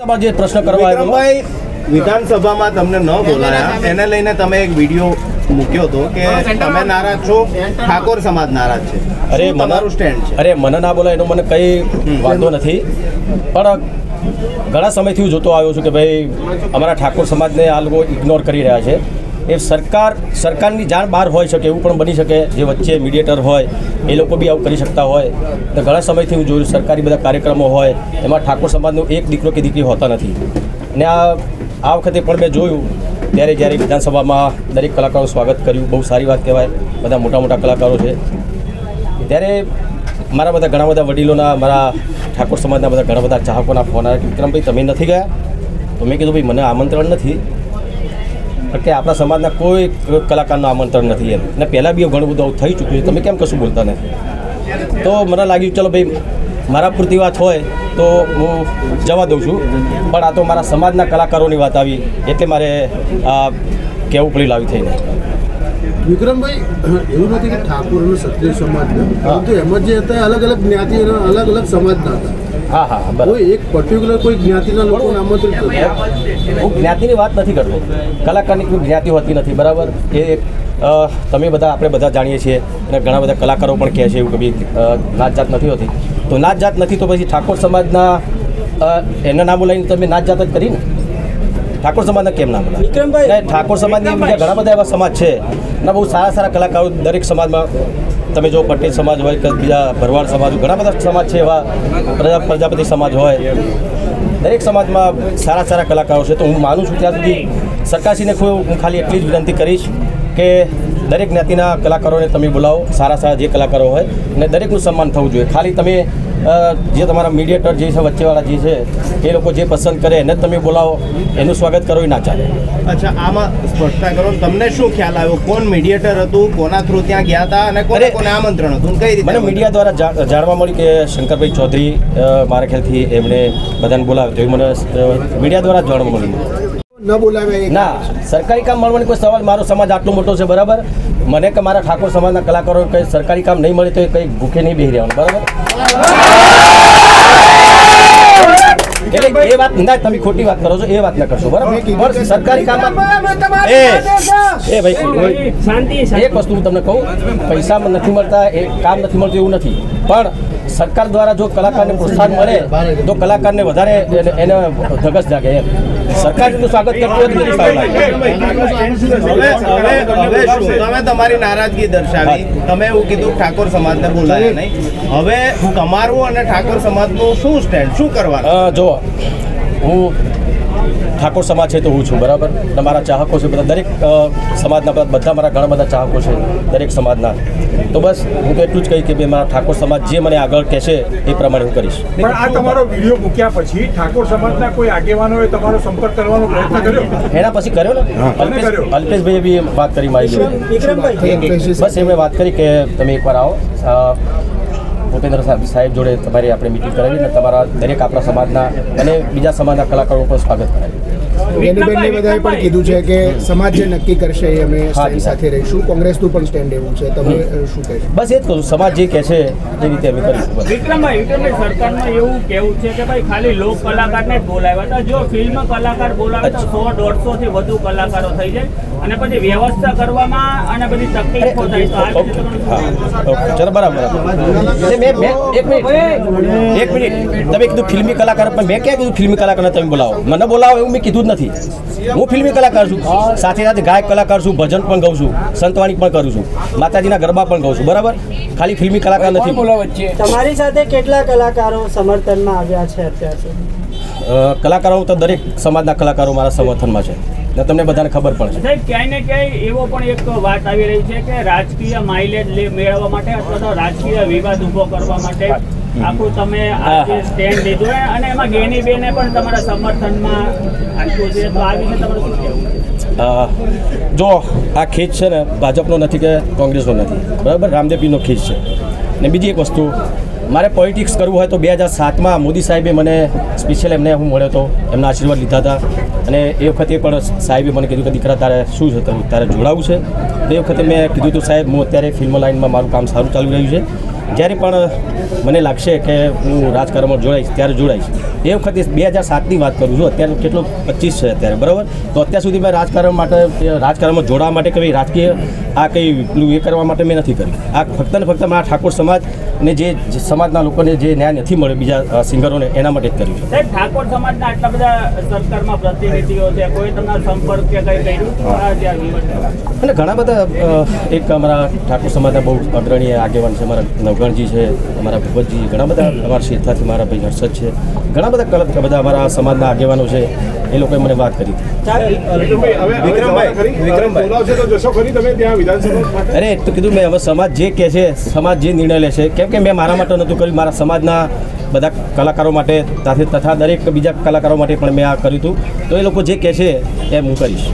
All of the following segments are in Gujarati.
તમારે જે પ્રશ્ન કરવા આવ્યો વિક્રમભાઈ વિધાનસભામાં તમને ન બોલાયા. એને લઈને તમે એક વીડિયો મૂક્યો હતો કે તમે નારાજ છો ઠાકોર સમાજ નારાજ છે. અરે મારું તમારું સ્ટેન્ડ છે? અરે મને ના બોલાય એનો મને કંઈ વાંધો નથી. પણ ઘણા સમયથી હું જોતો આવ્યો છું કે ભાઈ અમારા ઠાકોર સમાજને આ લોકો ઇગ્નોર કરી રહ્યા છે. એ સરકાર, સરકારની જાણ બહાર હોઈ શકે, એવું પણ બની શકે. જે વચ્ચે મીડિયેટર હોય, એ લોકો બી આવું કરી શકતા હોય. તો ઘણા સમયથી હું જોયું સરકારી બધા કાર્યક્રમો હોય, એમાં ઠાકોર સમાજનો એક દીકરો કે દીકરી હોતા નથી. અને આ આ વખતે પણ મેં જોયું, ત્યારે જ્યારે વિધાનસભામાં દરેક કલાકારોનું સ્વાગત કર્યું, બહુ સારી વાત કહેવાય, બધા મોટા મોટા કલાકારો છે. ત્યારે મારા બધા ઘણા બધા વડીલોના, મારા ઠાકોર સમાજના બધા ઘણા બધા ચાહકોના ફોન આવ્યા કે, વિક્રમભાઈ, તમે નથી ગયા? તો મેં કીધું, ભાઈ, મને આમંત્રણ નથી. કારણ કે આપણા સમાજના કોઈ કલાકારનું આમંત્રણ નથી એમ. અને પહેલાં બી ઘણું બધું થઈ ચૂક્યું છે. તમે કેમ કશું બોલતા નથી? તો મને લાગ્યું ચલો ભાઈ મારા પૂરતી વાત હોય તો હું જવા દઉં છું. પણ આ તો મારા સમાજના કલાકારોની વાત આવી એટલે મારે કહેવું પડ્યું લાવી થઈને. વિક્રમભાઈ એવું નથી કે ઠાકોર અને ક્ષત્રિય સમાજના પરંતુ એમાં જે હતા અલગ અલગ જ્ઞાતિ અલગ અલગ સમાજના હતા. હા હા બરાબર. કોઈ એક પર્ટિક્યુલર કોઈ જ્ઞાતિના લોકોને આમંત્રિત હું જ્ઞાતિની વાત નથી કરતો. કલાકારની કોઈ જ્ઞાતિ હોતી નથી બરાબર? એ તમે બધા આપણે બધા જાણીએ છીએ અને ઘણા બધા કલાકારો પણ કહે છે એવું કે નાત જાત નથી હોતી. તો નાત જાત નથી તો પછી ઠાકોર સમાજના એના નામો લઈને તમે નાત જાત જ કરીને? ઠાકોર સમાજના કેમ નામ વિક્રમભાઈ. ઠાકોર સમાજની બીજા ઘણા બધા એવા સમાજ છે. અને બહુ સારા સારા કલાકારો દરેક સમાજમાં તમે જો પટેલ સમાજ હોય કે બીજા ભરવાડ સમાજ ઘણા બધા સમાજ છે એવા પ્રજા, પ્રજાપતિ સમાજ હોય. દરેક સમાજમાં સારા સારા કલાકારો છે. તો હું માનું છું ત્યાં સુધી સરકારશ્રીને હું ખાલી એટલી જ વિનંતી કરીશ કે દરેક જ્ઞાતિના કલાકારોને તમે બોલાવો સારા સારા જે કલાકારો હોય અને દરેકનું સન્માન થવું જોઈએ. ખાલી તમે જે તમારા મીડિયેટર જે છે વચ્ચેવાળા જે છે એ લોકો જે પસંદ કરે એને જ તમે બોલાવો એનું સ્વાગત કરો એ ના ચાલે. અચ્છા આમાં સ્પષ્ટતા કરો તમને શું ખ્યાલ આવ્યો? કોણ મીડિયેટર હતું કોના થ્રુ ત્યાં ગયા હતા અને કોને કોને આમંત્રણ હતું? કઈ રીતે મને મીડિયા દ્વારા જાણવા મળ્યું કે શંકરભાઈ ચૌધરી મારા ખ્યાલથી એમણે બધાને બોલાવ્યો. તો એ મને મીડિયા દ્વારા જ જાણવા મળ્યું. ન બોલાવ્યા ના સરકારી કામ મળવાની કોઈ સવાલ મારો સમાજ આટલો મોટો છે બરાબર? મને કે મારા ઠાકોર સમાજના કલાકારો કંઈ સરકારી કામ નહીં મળે તો એ કંઈ ભૂખે નહીં બેહી રહેવાનું બરાબર? એટલે એ વાત ના તમે ખોટી વાત કરો છો એ વાત ના કરશો બરાબર? પણ સરકારી કામમાં એ એ ભાઈ શાંતિ એક વસ્તુ હું તમને કહું પૈસા નથી મળતા એ કામ નથી મળતું એવું નથી. પણ સરકાર દ્વારા જો કલાકારને પ્રોત્સાહન મળે તો કલાકારને વધારે એને- એને ધગસ જાગે એમ. સરકાર જેટલું સ્વાગત કરતું તમે તમારી નારાજગી દર્શાવી. તમે એવું કીધું ઠાકોર સમાજને બોલાયા નહીં. હવે તમારું અને ઠાકોર સમાજનું શું સ્ટેન્ડ શું કરવાનું? અ, જો હું ઠાકોર સમાજ છે તો હું છું બરાબર? તમારા મારા ચાહકો છે બધા દરેક સમાજના બધા બધા મારા ઘણા બધા ચાહકો છે દરેક સમાજના. તો બસ હું તો એટલું જ કહીશ કે ભાઈ મારા ઠાકોર સમાજ જે મને આગળ કહેશે એ પ્રમાણે હું કરીશ. પણ આ તમારો વીડિયો મૂક્યા પછી ઠાકોર સમાજના કોઈ આગેવાનોએ તમારો સંપર્ક કરવાનો પ્રયત્ન કર્યો? એના પછી કર્યો ને? અલ્પેશ અલ્પેશભાઈએ બી વાત કરી મારી બસ એમણે વાત કરી કે તમે એકવાર આવો. ભૂપેન્દ્ર સાહેબ જોડે તમારી આપણે મિટિંગ કરાવી અને તમારા દરેક આપણા સમાજના અને બીજા સમાજના કલાકારો પણ સ્વાગત કરાવી બેનીબેનને બધાએ પણ કીધું છે કે સમાજ જે નક્કી કરશે એ અમે સ્ટેન્ડ સાથે રહીશું. કોંગ્રેસનું પણ સ્ટેન્ડ એવું છે. તમે શું કહેશો? બસ એ જ કહું સમાજ જે કહે છે એ રીતે અમે કરીશું. વિક્રમભાઈ વિક્રમભાઈ સરકારમાં એવું કેવું છે કે ભાઈ ખાલી લોક કલાકારને જ બોલાવ્યા હતા. જો ફિલ્મ કલાકાર બોલાવે તો સો દોઢસો થી વધુ કલાકારો થઈ જાય અને પછી વ્યવસ્થા કરવામાં અને બધી તકલીફો થાય તો કહેવું? બરાબર મેં એક મિનિટ એક મિનિટ. તમે કીધું ફિલ્મી કલાકાર પણ મેં ક્યાં કીધું ફિલ્મી કલાકારને તમે બોલાવો? મને બોલાવો એવું મેં કીધું જ નથી. હું ફિલ્મી કલાકાર છું. સાથે સાથે ગાયક કલાકાર છું ભજન પણ ગાઉં છું સંતવાણી પણ કરું છું માતાજીના ગરબા પણ ગાઉં છું બરાબર? ખાલી ફિલ્મી કલાકાર નથી. તમારી સાથે કેટલા કલાકારો સમર્થનમાં આવ્યા છે અત્યાર સુધી? કલાકારો તો દરેક સમાજના કલાકારો મારા સમર્થનમાં છે. ને તમને બધાને ખબર પણ છે. સાહેબ ક્યાંય ને ક્યાંય એવો પણ એક વાત આવી રહી છે કે રાજકીય માઇલેજ મેળવવા માટે અથવા તો રાજકીય વિવાદ ઊભો કરવા માટે આખું તમે આ સ્ટેન્ડ લીધું અને એમાં ગેની બેને પણ તમારા સમર્થનમાં આપ્યું છે. તો આ વિશે તમારું શું કહેવું? જો આ ખેંચ છે ને ભાજપનો નથી કે કોંગ્રેસનો નથી. બરાબર? રામદેવજીનો ખીચ છે. ને બીજી એક વસ્તુ મારે પોલિટિક્સ કરવું હોય તો બે હજાર સાતમાં મોદી સાહેબે મને સ્પેશિયલ એમને હું મળ્યો હતો એમના આશીર્વાદ લીધા હતા. અને એ વખતે પણ સાહેબે મને કીધું કે, દીકરા, તારે શું છે તારું તારે જોડાવું છે? તે વખતે મેં કીધું હતું, સાહેબ, હું અત્યારે ફિલ્મ લાઇનમાં મારું કામ સારું ચાલી રહ્યું છે. જ્યારે પણ મને લાગશે કે હું રાજકારણમાં જોડાઈશ, ત્યારે જોડાઈશ. એ વખતે બે હજાર સાતની વાત કરું છું અત્યારે કેટલો પચીસ છે અત્યારે બરાબર? તો અત્યાર સુધી મેં રાજકારણ માટે રાજકારણમાં જોડાવા માટે કંઈ રાજકીય આ કંઈ એ કરવા માટે મેં નથી કર્યું. આ ફક્ત ને ફક્ત મારા ઠાકોર સમાજ ને જે સમાજના લોકોને જે ન્યાય નથી મળ્યો બીજા સિંગરોને એના માટે જ કર્યું છે. સાહેબ ઠાકોર સમાજના આટલા બધા સરકારમાં પ્રતિનિધિઓ છે કોઈ તમને સંપર્ક કે કંઈ કર્યું આ આ? અને ઘણા બધા એક અમારા ઠાકોર સમાજના બહુ અગ્રણી આગેવાન છે અમારા નવગણજી છે અમારા ભૂપતજી ઘણા બધા અમારા શેઠાથી મારા ભાઈ હર્ષદ છે ઘણા બધા કલ બધા અમારા સમાજના આગેવાનો છે એ લોકોએ મને વાત કરી. અરે તો કીધું મેં હવે સમાજ જે કહે છે સમાજ જે નિર્ણય લે છે. કેમ કે મેં મારા માટે નહોતું કર્યું મારા સમાજના બધા કલાકારો માટે સાથે તથા દરેક બીજા કલાકારો માટે પણ મેં આ કર્યું હતું. તો એ લોકો જે કહે છે એમ હું કરીશ.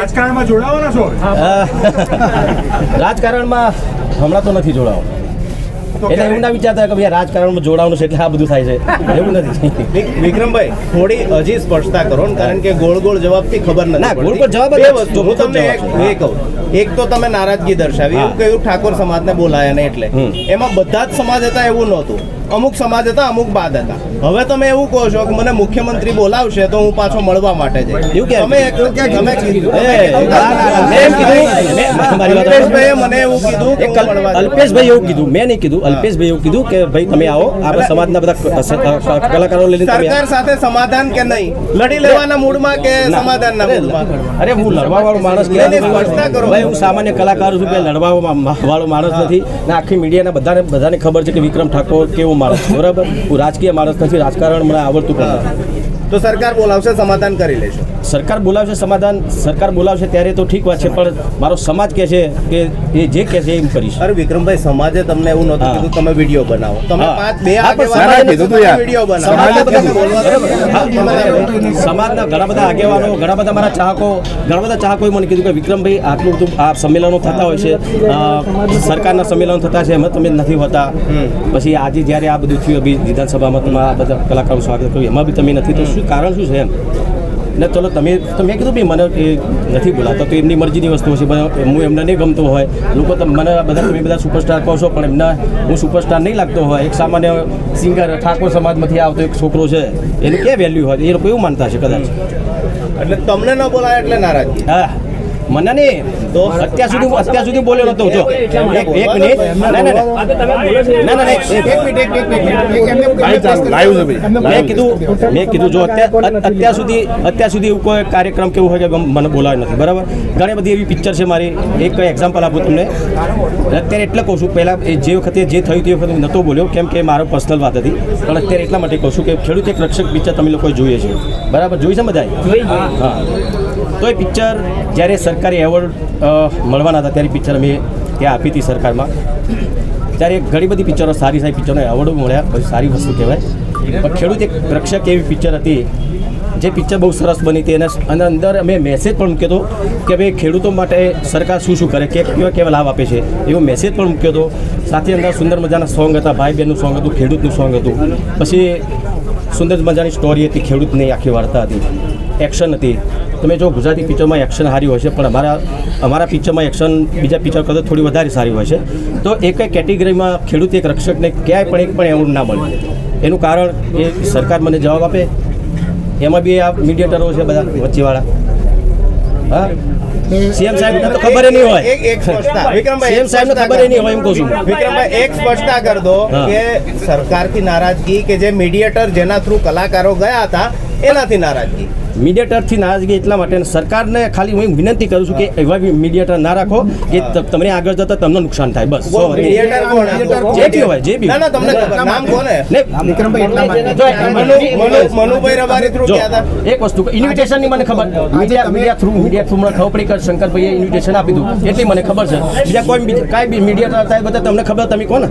રાજકારણમાં જોડાવાના છો? રાજકારણમાં હમણાં તો નથી જોડાવો. એટલે એવું ના વિચારતા કે ભાઈ રાજકારણમાં જોડાવાનું છે એટલે આ બધું થાય છે. એવું નથી. વિક્રમભાઈ થોડી હજી સ્પષ્ટતા કરો ને કારણ કે ગોળ ગોળ જવાબથી ખબર નથી ના, ગોળ ગોળ જવાબ એ. વસ્તુ હું તમને એક એ કહું. એક તો તમે નારાજગી દર્શાવી એવું. કહ્યું ઠાકોર સમાજને બોલાયા ને એટલે. એમાં બધા જ સમાજ હતા એવું નહોતું. અમુક સમાજ હતા અમુક બાદ હતા. હવે તમે એવું કહો છો કે મને મુખ્યમંત્રી બોલાવશે તો હું પાછો મળવા માટે જઈશ. તમે તમે કીધું. અલ્પેશભાઈએ મને એવું કે. અલ્પેશભાઈ એવું કીધું મેં નહીં કીધું. અલ્પેશભાઈ એવું કીધું કે ભાઈ તમે આવો આપણે સમાજના બધા કલાકારો લઈને સરકાર સાથે સમાધાન કે નહીં? લડી લેવાના મૂડમાં કે. સમાધાનના મૂડમાં? અરે હું લડવા વાળો માણસ. ભાઈ હું સામાન્ય કલાકાર છું કે લડવા વાળો માણસ નથી. ને આખી મીડિયાના બધાને બધાને ખબર છે કે વિક્રમ ઠાકોર કેવો માણસ બરાબર? હું રાજકીય માણસ નથી, રાજકારણ મને આવડતું પણ તો સરકાર બોલાવશે, સમાધાન કરી લેશું. સરકાર બોલાવશે સમાધાન સરકાર બોલાવશે ત્યારે તો ઠીક વાત છે પણ મારો સમાજ કહે છે કે એ જે કહે છે એમ કરીશ. અરે વિક્રમભાઈ સમાજે તમને એવું નહોતું કીધું તમે વીડિયો બનાવો. તમે પાંચ બે હા, પણ આગેવાનો સમાજે કીધું તું યાર. વીડિયો બનાવો. સમાજના ઘણા બધા આગેવાનો ઘણા બધા મારા ચાહકો ઘણા બધા ચાહકોએ મને કીધું કે વિક્રમભાઈ આટલું બધું આ સંમેલનો થતા હોય છે. સરકારના સંમેલનો થતા છે એમાં તમે નથી હોતા. પછી આજે જ્યારે આ બધું થયું વિધાનસભામાં તમારા આ બધા કલાકારો સ્વાગત કર્યું એમાં બી તમે નથી. તો શું કારણ શું છે એમ? ને ચલો તમે તો મેં કીધું બી મને એ નથી બોલાતો તો એમની મરજીની વસ્તુ છે હું એમને નહીં ગમતો હોય. લોકો તો મને બધા તમે બધા સુપરસ્ટાર કહો છો પણ એમને હું સુપરસ્ટાર નહીં લાગતો હોય. એક સામાન્ય સિંગર ઠાકોર સમાજમાંથી આવતો એક છોકરો છે એની ક્યાં વેલ્યુ હોય? એ લોકો એવું માનતા છે કદાચ. એટલે તમને ન બોલાય એટલે નારાજગી હા. મને નહીં તો અત્યાર સુધી હું અત્યાર સુધી બોલ્યો નતો જો એક એક મિનિટ. ના ના ના. ના ના મેં કીધું મેં કીધું જો અત્યાર અત્યાર સુધી અત્યાર સુધી એવું કોઈ કાર્યક્રમ કેવું હોય કે મને બોલાવ્યો નથી. બરાબર? ઘણી બધી એવી પિક્ચર છે મારી. એક એક્ઝામ્પલ આપું તમને. અત્યારે એટલે કહું છું પહેલાં એ જે વખતે જે થયું તે વખતે હું નહોતો બોલ્યો કેમ કે મારો પર્સનલ વાત હતી. પણ અત્યારે એટલા માટે કહું છું કે ખેડૂત એક રક્ષક પિક્ચર તમે લોકોએ જોઈએ છે. બરાબર? જોઈ છે બધા હા. તો એ પિક્ચર જ્યારે સરકારી એવોર્ડ મળવાના હતા ત્યારે પિક્ચર અમે ત્યાં આપી હતી સરકારમાં. ત્યારે ઘણી બધી પિક્ચરો સારી સારી પિક્ચરોને એવોર્ડો મળ્યા બધી સારી વસ્તુ કહેવાય. પણ ખેડૂત એક રક્ષક એવી પિક્ચર હતી, જે પિક્ચર બહુ સરસ બની હતી. અને અંદર અમે મેસેજ પણ મૂક્યો હતો કે ભાઈ ખેડૂતો માટે સરકાર શું શું કરે, કે કેવા કેવા લાભ આપે છે. એવો મેસેજ પણ મૂક્યો હતો. સાથે અંદર સુંદર મજાના સોંગ હતા ભાઈ બહેનનું સોંગ હતું, ખેડૂતનું સોંગ હતું. પછી સુંદર મજાની સ્ટોરી હતી, ખેડૂતની આખી વાર્તા હતી. એક્શન હતી. તમે જો ગુજરાતી પિક્ચરમાં એક્શન સારી હોય છે પણ અમારા અમારા પિક્ચરમાં એક્શન બીજા પિક્ચર કરતાં થોડી વધારે સારી હોય છે. તો એક કેટેગરીમાં ખેડૂત એક રક્ષકને ક્યાંય પણ એક પણ એવોર્ડ ના મળે. એનું કારણ એ સરકાર મને જવાબ આપે. એમાં બી આ મીડિયેટરો છે બધા વચ્ચેવાળા. હા? સીએમ સાહેબ તો ખબર નહીં હોય. એક સ્પષ્ટતા. વિક્રમભાઈ સીએમ સાહેબ ખબર નહીં હોય એમ કહું છું. વિક્રમભાઈ એક સ્પષ્ટતા કર દો કે સરકારથી નારાજગી કે જે મીડિયેટર જેના થ્રુ કલાકારો ગયા હતા એનાથી નારાજગી. મીડિયેટરથી નારાજગી એટલા માટે સરકારને ખાલી હું વિનંતી કરું છું કે એવા મીડિયેટર ના રાખો કે તમને આગળ જતા તમને નુકસાન થાય બસ. જે બી હોય જે બી ના ના તમને ખબર નામ કોને ને જો, મનુ મનુ મનુભાઈ રબારી થ્રુ જો ગયા હતા. એક વસ્તુ ઇન્વિટેશનની મને ખબર. Media media through media through મને ખબર પડી કે શંકરભાઈએ ઇન્વિટેશન આપી દીધું. એટલી મને ખબર છે. બીજા કોઈ કાંઈ બી મીડિયા થાય બધા તમને ખબર તમે કોણ?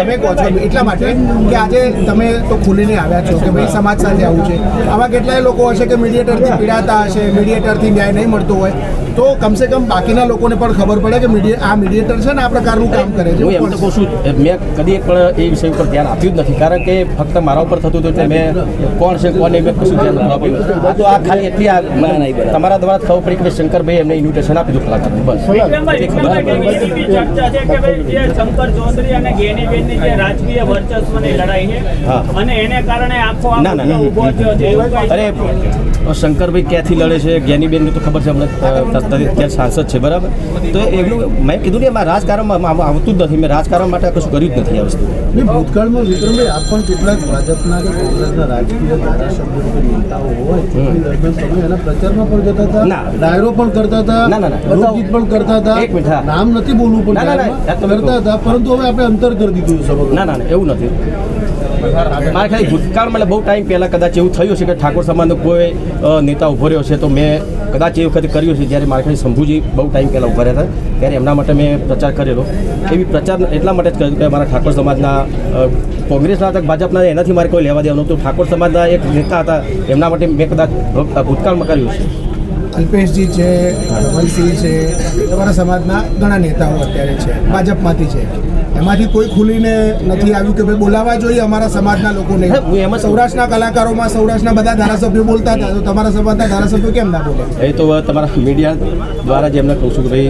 તમે કહો છો એટલા માટે કે આજે તમે તો ખુલીને આવ્યા છો કે ભાઈ સમાજ સાથે આવું છે. આવા કેટલાય લોકો હશે કે મીડિયેટરથી પીડાતા હશે મીડિયેટરથી ન્યાય નહીં મળતો હોય તો કમસે કમ બાકીના લોકોને પણ ખબર પડે કે મીડિયા આ મીડિયેટર છે ને આ પ્રકારનું કામ કરે છે. હું એમ તો કહું છું મેં કદી પણ એ વિષય ઉપર ધ્યાન આપ્યું જ નથી. કારણ કે ફક્ત મારા ઉપર થતું હતું એટલે મેં કોણ છે કોણ નહીં મેં કશું ધ્યાન નથી આપ્યું. આ તો આ ખાલી એટલી આ તમારા દ્વારા ખબર પડી કે શંકરભાઈ એમને ઇન્વિટેશન આપી દીધું કલાકારને બસ. શંકર ચૌધરી અને ગેનીબેનની જે રાજકીય વર્ચસ્વની લડાઈ છે હા. અને એને કારણે આખો આ ના, ના, ના. થયો છે અરે શંકરભાઈ ક્યાંથી લડે છે? જ્ઞાનીબેનને તો ખબર છે હમણાં અ, ત- ત્યાં સાંસદ છે બરાબર? તો એમનું મેં કીધું ને એમાં રાજકારણમાં આવતું જ નથી. મેં રાજકારણ માટે કશું કર્યું જ નથી આ વસ્તુ. ભૂતકાળમાં વિક્રમભાઈ આપ પણ કેટલાક ભાજપના કે કોંગ્રેસના રાજકીય ધારાસભ્યો નેતાઓ હોય તમે એના પ્રચારમાં પણ જતા હતા ના. ડાયરો પણ કરતા હતા ના, ના. લોકગીત પણ કરતા હતા. એક મિનિટ, નામ નથી બોલવું પણ ના, ના, કરતા હતા પરંતુ હવે આપણે અંતર કરી દીધું છે સમગ્ર. ના ના ના એવું નથી. મારે ખાલી ભૂતકાળમાં બહુ ટાઈમ પહેલાં કદાચ એવું થયું છે કે ઠાકોર સમાજનો કોઈ નેતા ઊભો રહ્યો છે તો મેં કદાચ એ વખતે કર્યું છે જ્યારે માર્કેટ શંભુજી બહુ ટાઈમ પહેલાં ઊભા રહ્યા હતા ત્યારે એમના માટે મેં પ્રચાર કરેલો. એવી પ્રચાર એટલા માટે જ કર્યો કે મારા ઠાકોર સમાજના કોંગ્રેસના હતા ભાજપના એનાથી મારે કોઈ લેવા દેવાનું હતું ઠાકોર સમાજના એક નેતા હતા એમના માટે મેં કદાચ ભૂતકાળમાં કર્યું છે. અલ્પેશજી છે રમણસિંહ છે તમારા સમાજના ઘણા નેતાઓ અત્યારે છે ભાજપમાંથી છે. એમાંથી કોઈ ખુલીને નથી આવ્યું કે ભાઈ બોલાવવા જોઈએ અમારા સમાજના લોકોને. એમ સૌરાષ્ટ્રના કલાકારોમાં સૌરાષ્ટ્રના બધા ધારાસભ્યો બોલતા હતા તો તમારા સમાજના ધારાસભ્યો કેમ ના બોલે? એ તો તમારા મીડિયા દ્વારા જે એમને કહું છું ભાઈ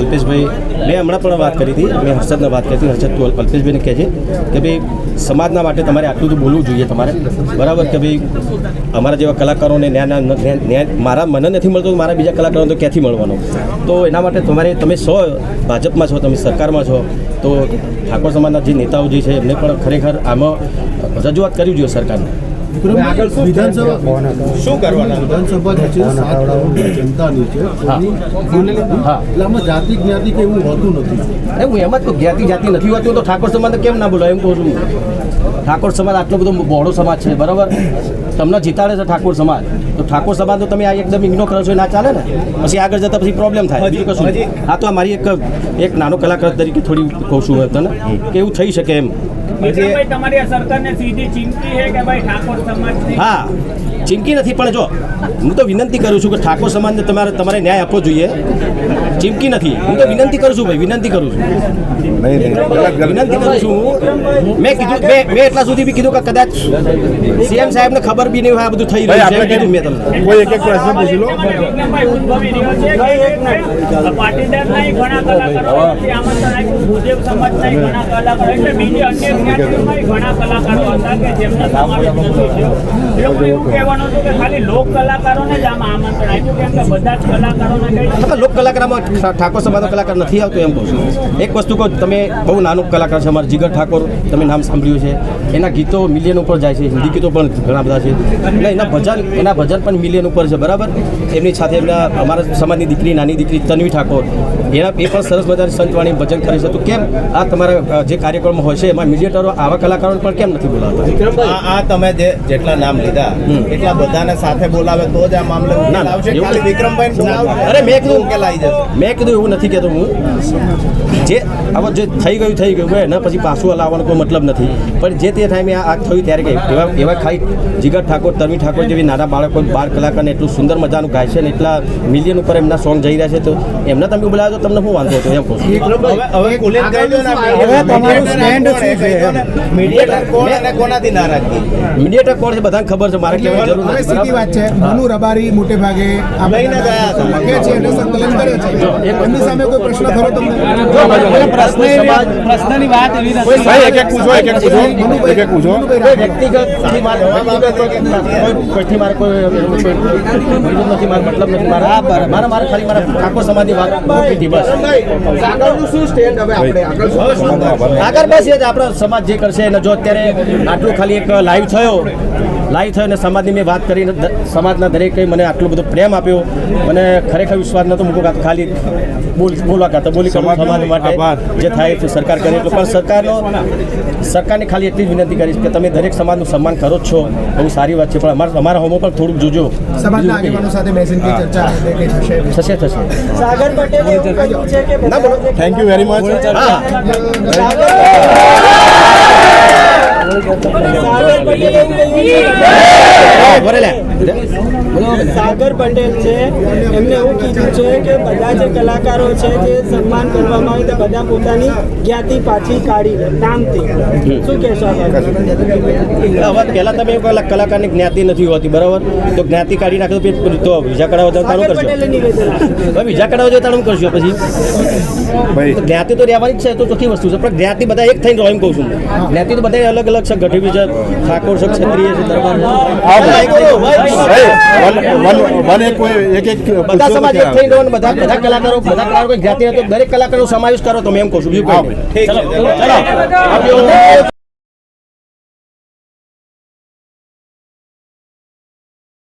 અલ્પેશભાઈ મેં હમણાં પણ વાત કરી હતી મેં હર્ષદને વાત કરી હતી હર્ષદ તું અલ્પેશભાઈને કહે છે કે ભાઈ સમાજના માટે તમારે આટલું તો બોલવું જોઈએ તમારે. બરાબર કે ભાઈ અમારા જેવા કલાકારોને ન્યાય ન્યાય ન્યાય- મારા મને નથી મળતો મારા બીજા કલાકારોને તો ક્યાંથી મળવાનો? તો એના માટે તમારે તમે છો ભાજપમાં છો તમે સરકારમાં છો તો ઠાકોર સમાજના જે નેતાઓ જે છે એમને પણ ખરેખર આમાં રજૂઆત કરવી જોઈએ સરકારને. શું કરવાના? વિધાનસભા જે છે સાત કરોડ જનતાની છે એની બોલી લીધી. હા. એટલે આમાં જાતિ જ્ઞાતિ કે એવું હોતું નથી? અરે હું એમ જ્ઞાતિ જાતિ નથી હોતું તો ઠાકોર સમાજ કેમ ના બોલો એમ કહું છું ઠાકોર સમાજ આટલો બધો બહોળો સમાજ છે બરાબર? તમને જીતાડે છે ઠાકોર સમાજ તો ઠાકોર સમાજ તો તમે આ એકદમ ઇગ્નોર કરો છો ના ચાલે ને? પછી આગળ જતા પછી પ્રોબ્લેમ થાય બીજું કશું. હા તો આ મારી એક એક નાનો કલાકાર તરીકે થોડી કહું છું તને કે એવું થઈ શકે એમ. આ હા ચીમકી નથી પણ જો હું તો વિનંતી કરું છું કે ઠાકોર સમાજને તમારે તમારે ન્યાય આપવો જોઈએ. ચીમકી નથી. હું તો વિનંતી કરું છું ભાઈ વિનંતી કરું છું. વિનંતી કરું છું. હું મેં કીધું મેં મેં એટલા સુધી બી કીધું કે કદાચ સીએમ સાહેબને ખબર બી નહીં હોય આ બધું થઈ રહ્યું છે. એમ કીધું મેં તમને કોઈ એક એક પ્રશ્ન પૂછી લો. વિક્રમભાઈ ઉદ્ભવી રહ્યો છે કે પાટીદારના ય ઘણા કલાકારો છે. આમંત્રણ આપ્યું ભૂદેવ સમાજના ય ઘણા કલાકારો એટલે બીજી અન્ય જ્ઞાતિઓમાં ય ઘણા કલાકારો હતા કે જેમનો સમાવેશ નથી થયો એ લોકો એવું કહેવાનું હતું કે ખાલી લોક કલાકારોને જ આમાં આમંત્રણ આપ્યું કેમ કે બધા જ કલાકારોને કઈ તમે લોક કલાકારમાં ઠા- ઠાકોર સમાજનો કલાકાર નથી આવતો એમ કહું છું. એક વસ્તુ કહું તમે બહુ નાનો કલાકાર છે અમારા જીગર ઠાકોર તમે નામ સાંભળ્યું છે. એના ગીતો મિલિયન ઉપર જાય છે હિન્દી ગીતો પણ ઘણા બધા છે. એટલે એના ભજન એના ભજન પણ મિલિયન ઉપર છે બરાબર? એમની સાથે એમના અમારા સમાજની દીકરી નાની દીકરી તન્વી ઠાકોર એના એ પણ સરસ મજાની સંતવાણી ભજન કરે છે. તો કેમ આ તમારા જે કાર્યક્રમો હોય છે એમાં મિલિયટરો આવા કલાકારોને પણ કેમ નથી બોલાવતા? આ તમે જે જેટલા નામ લીધા. એટલા બધાને સાથે બોલાવે તો જ આ મામલે ના, આવશે. ખાલી વિક્રમભાઈ અરે મેં કીધું કે આવી જશે. મેં કીધું એવું નથી કહેતો હું. જે હવે જે થઈ ગયું થઈ ગયું એના પછી પાછું લાવવાનો કોઈ મતલબ નથી. પણ જે તે ટાઈમે આ આ થયું ત્યારે કંઈ એવા એવા ખાલી જીગર ઠાકોર તરવી ઠાકોર જેવી નાના બાળકો બાર કલાક અને એટલું સુંદર મજાનું ગાય છે ને એટલા મિલિયન ઉપર એમના સોંગ જઈ રહ્યા છે તો એમને તમે બોલાવો તો તમને શું વાંધો હતો? એમ કહું. છું હવે હવે ખુલીને કહી દો ને આપણે. હવે તમારું મીડિયેટર કોણ છે બધાને ખબર છે મારે કહેવાની જરૂર નથી. સીધી વાત છે. મનુ રબારી મોટે ભાગે આ ગયા છે સંકલન કરે છે. એમની સામે કોઈ પ્રશ્ન ખરો તમને? પ્રશ્નની વાત એવી ભાઈ એક એક પૂછો એક એક પૂછો એક એક પૂછો. વ્યક્તિગતથી મારે કોઈ- મારે કોઈ કોઈ નથી મારો મતલબ નથી. મારા મારા મારે ખાલી મારા ઠાકોર સમાજની વાત મૂકી બસ. આગળ બસ એ જ આપણો સમાજ જે કરશે અને જો અત્યારે આટલું ખાલી એક લાઈવ થયો લાઈવ થયો અને સમાજની મેં વાત કરીને સમાજના દરેકે મને આટલો બધો પ્રેમ આપ્યો. મને ખરેખર વિશ્વાસ નહોતો મૂકો ખાલી બોલ બોલવા કાં બોલી સમાજ માટે જે થાય તે સરકાર કરે એટલું. પણ સરકારનો સરકારને ખાલી એટલી જ વિનંતી કરીશ કે તમે દરેક સમાજનું સન્માન કરો જ છો. બહુ સારી વાત છે. પણ અમારા અમારા હોમો પણ થોડુંક જોજો. સમાજના આગેવાનો સાથે બેસીને ચર્ચા થશે થશે. સાગર પટેલે એવું કહ્યું છે કે બધા જે થેન્ક યુ વેરી મચ હા. સાગર પટેલ છે. એમને એવું કીધું છે કે બધા જે કલાકારો છે જે સન્માન કરવામાં આવે તો બધા પોતાની જ્ઞાતિ પાછી કાઢી નામથી. શું કહેશો? હવે પહેલા તમે એવું કલા કલાકારની જ્ઞાતિ નથી હોતી બરાબર? તો જ્ઞાતિ કાઢી નાખો તો બીજા તો તાણું તો કરશો. બીજા નિવેદન. આપ્યું હવે વિઝા કઢાવો તો તારું કરશો પછી? તો જ્ઞાતિ તો રહેવાની જ છે તો ચોથી વસ્તુ છે પણ જ્ઞાતિ બધા એક થઈને રહો કહું છું જ્ઞાતિ તો બધા અલગ અલગ છે ગઢવી છે ઠાકોર છે ક્ષત્રિય છે. બધા એક થઈને બધા સમાજ એક થઈ ગયો બધા બધા કલાકારો બધા કલાકારો જ્ઞાતિ દરેક કલાકારનો સમાવેશ કરો તમે એમ કહું છું. બીજું